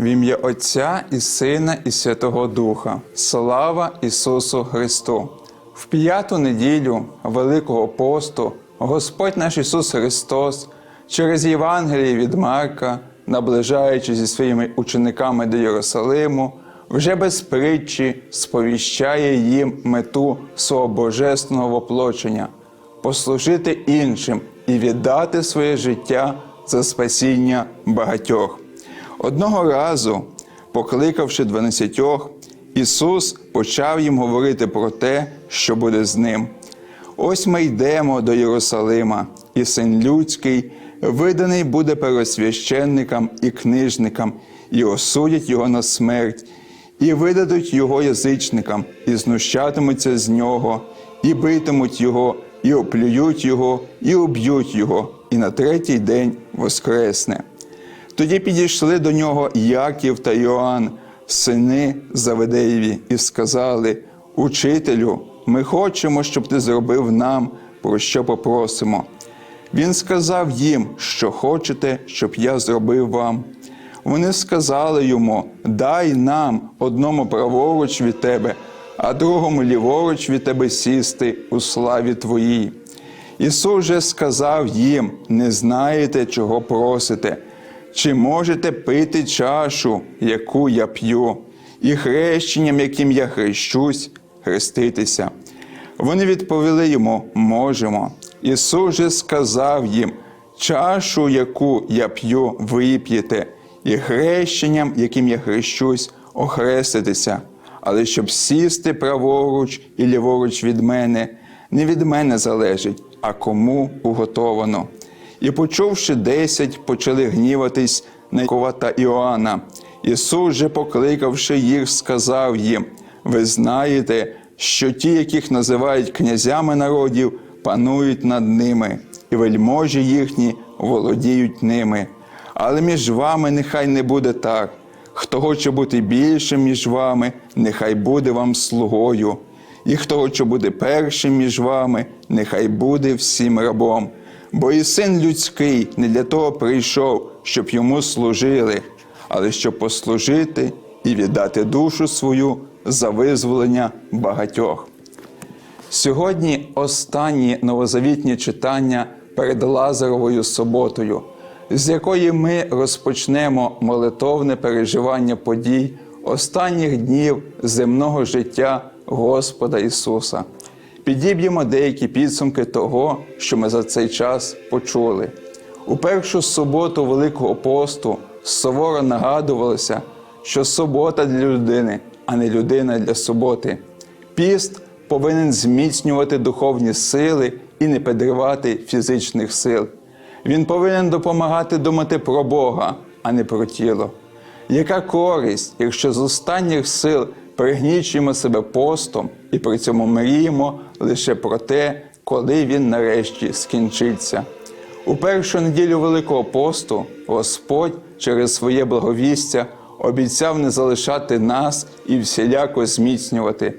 В ім'я Отця і Сина, і Святого Духа. Слава Ісусу Христу! В п'яту неділю Великого посту Господь наш Ісус Христос через Євангеліє від Марка, наближаючи зі своїми учениками до Єрусалиму, вже без притчі сповіщає їм мету свого божественного воплочення послужити іншим і віддати своє життя за спасіння багатьох. Одного разу, покликавши дванадцятьох, Ісус почав їм говорити про те, що буде з ним. Ось ми йдемо до Єрусалима, і син людський виданий буде первосвященникам і книжникам, і осудять його на смерть, і видадуть його язичникам, і знущатимуться з нього, і битимуть його, і оплюють його, і уб'ють його, і на третій день воскресне. Тоді підійшли до нього Яків та Йоанн, сини Заведеєві, і сказали: Учителю, ми хочемо, щоб ти зробив нам, про що попросимо. Він сказав їм, що хочете, щоб я зробив вам. Вони сказали йому: Дай нам одному праворуч від тебе, а другому ліворуч від тебе сісти у славі твоїй. Ісус же сказав їм: Не знаєте, чого просите, чи можете пити чашу, яку я п'ю, і хрещенням, яким я хрещусь, хреститися. Вони відповіли йому: можемо. Ісус же сказав їм: чашу, яку я п'ю, вип'єте, і хрещенням, яким я хрещусь, охреститися. Але щоб сісти праворуч і ліворуч від мене, не від мене залежить, а кому уготовано. І, почувши десять, почали гніватись на Якова Іоанна. Ісус же, покликавши їх, сказав їм: Ви знаєте, що ті, яких називають князями народів, панують над ними, і вельможі їхні володіють ними. Але між вами нехай не буде так. Хто хоче бути більшим між вами, нехай буде вам слугою, і хто хоче бути першим між вами, нехай буде всім рабом. Бо і син людський не для того прийшов, щоб йому служили, але щоб послужити і віддати душу свою за визволення багатьох. Сьогодні останні новозавітні читання перед Лазаровою суботою, з якої ми розпочнемо молитовне переживання подій останніх днів земного життя Господа Ісуса. Підіб'ємо деякі підсумки того, що ми за цей час почули. У першу суботу Великого посту суворо нагадувалося, що субота для людини, а не людина для суботи. Піст повинен зміцнювати духовні сили і не підривати фізичних сил. Він повинен допомагати думати про Бога, а не про тіло. Яка користь, якщо з останніх сил пригнічуємо себе постом і при цьому мріємо лише про те, коли він нарешті скінчиться? У першу неділю Великого посту Господь через своє благовістя обіцяв не залишати нас і всіляко зміцнювати.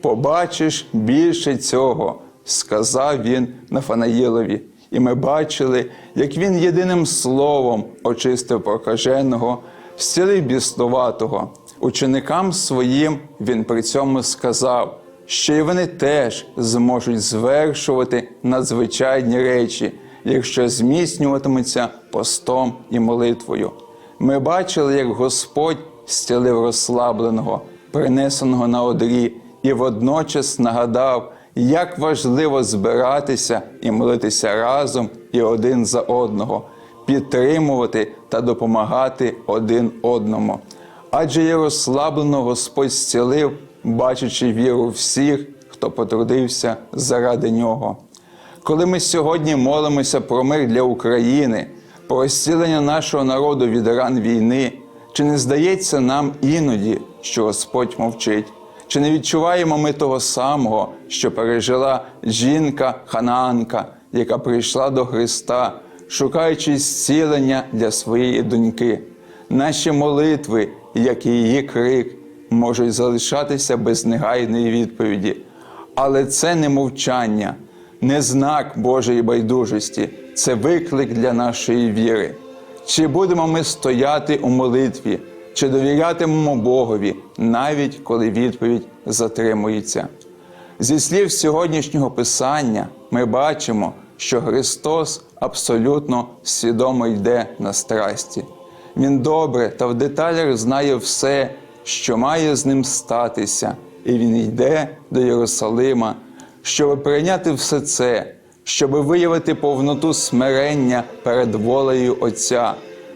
Побачиш більше цього, сказав він Нафанаїлові. І ми бачили, як він єдиним словом очистив прокаженого, зцілив біснуватого. Ученикам своїм він при цьому сказав, що й вони теж зможуть звершувати надзвичайні речі, якщо зміцнюватимуться постом і молитвою. Ми бачили, як Господь зцілив розслабленого, принесеного на одрі, і водночас нагадав, як важливо збиратися і молитися разом і один за одного, підтримувати та допомагати один одному. Адже є розслаблено Господь зцілив, бачачи віру всіх, хто потрудився заради нього. Коли ми сьогодні молимося про мир для України, про зцілення нашого народу від ран війни, чи не здається нам іноді, що Господь мовчить? Чи не відчуваємо ми того самого, що пережила жінка Ханаанка, яка прийшла до Христа, шукаючи зцілення для своєї доньки? Наші молитви, як і її крик, можуть залишатися без негайної відповіді. Але це не мовчання, не знак Божої байдужості, це виклик для нашої віри. Чи будемо ми стояти у молитві, чи довірятимемо Богові, навіть коли відповідь затримується? Зі слів сьогоднішнього писання ми бачимо, що Христос абсолютно свідомо йде на страсті. Він добре та в деталях знає все, що має з ним статися, і він йде до Єрусалима, щоб прийняти все це, щоб виявити повноту смирення перед волею Отця,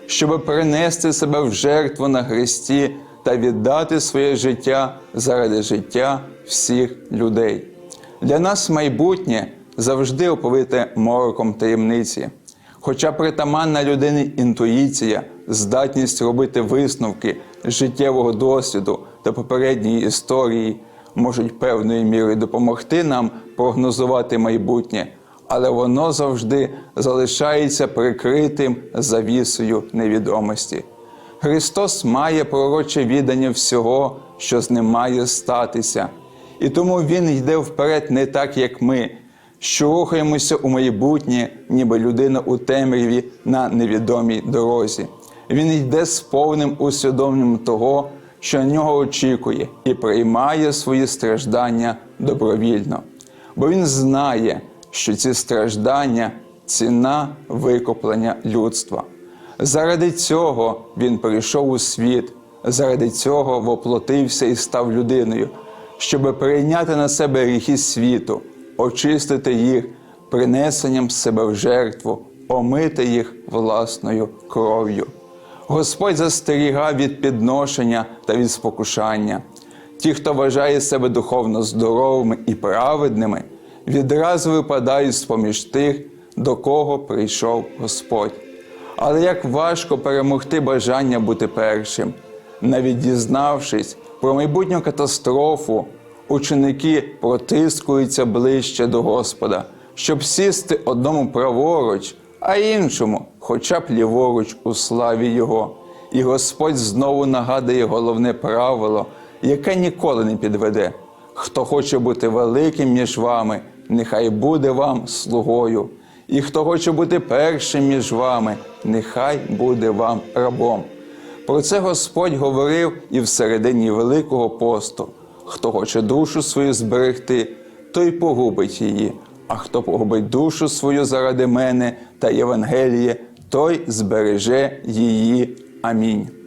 щоб принести себе в жертву на Христі та віддати своє життя заради життя всіх людей. Для нас майбутнє завжди оповите мороком таємниці. Хоча притаманна людині інтуїція, здатність робити висновки життєвого досвіду та попередньої історії можуть певною мірою допомогти нам прогнозувати майбутнє, але воно завжди залишається прикритим завісою невідомості. Христос має пророче відання всього, що з ним має статися, і тому Він йде вперед не так, як ми, що рухаємося у майбутнє, ніби людина у темряві на невідомій дорозі. Він йде з повним усвідомленням того, що нього очікує, і приймає свої страждання добровільно. Бо він знає, що ці страждання ціна викуплення людства. Заради цього він прийшов у світ, заради цього воплотився і став людиною, щоб прийняти на себе гріхи світу, очистити їх принесенням себе в жертву, омити їх власною кров'ю. Господь застерігав від підношення та від спокушання. Ті, хто вважає себе духовно здоровими і праведними, відразу випадають з поміж тих, до кого прийшов Господь. Але як важко перемогти бажання бути першим, навіть дізнавшись про майбутню катастрофу, ученики протискуються ближче до Господа, щоб сісти одному праворуч, а іншому, хоча б ліворуч у славі Його. І Господь знову нагадує головне правило, яке ніколи не підведе. Хто хоче бути великим між вами, нехай буде вам слугою. І хто хоче бути першим між вами, нехай буде вам рабом. Про це Господь говорив і в середині Великого посту. Хто хоче душу свою зберегти, той погубить її, а хто погубить душу свою заради мене та Євангеліє, той збереже її. Амінь.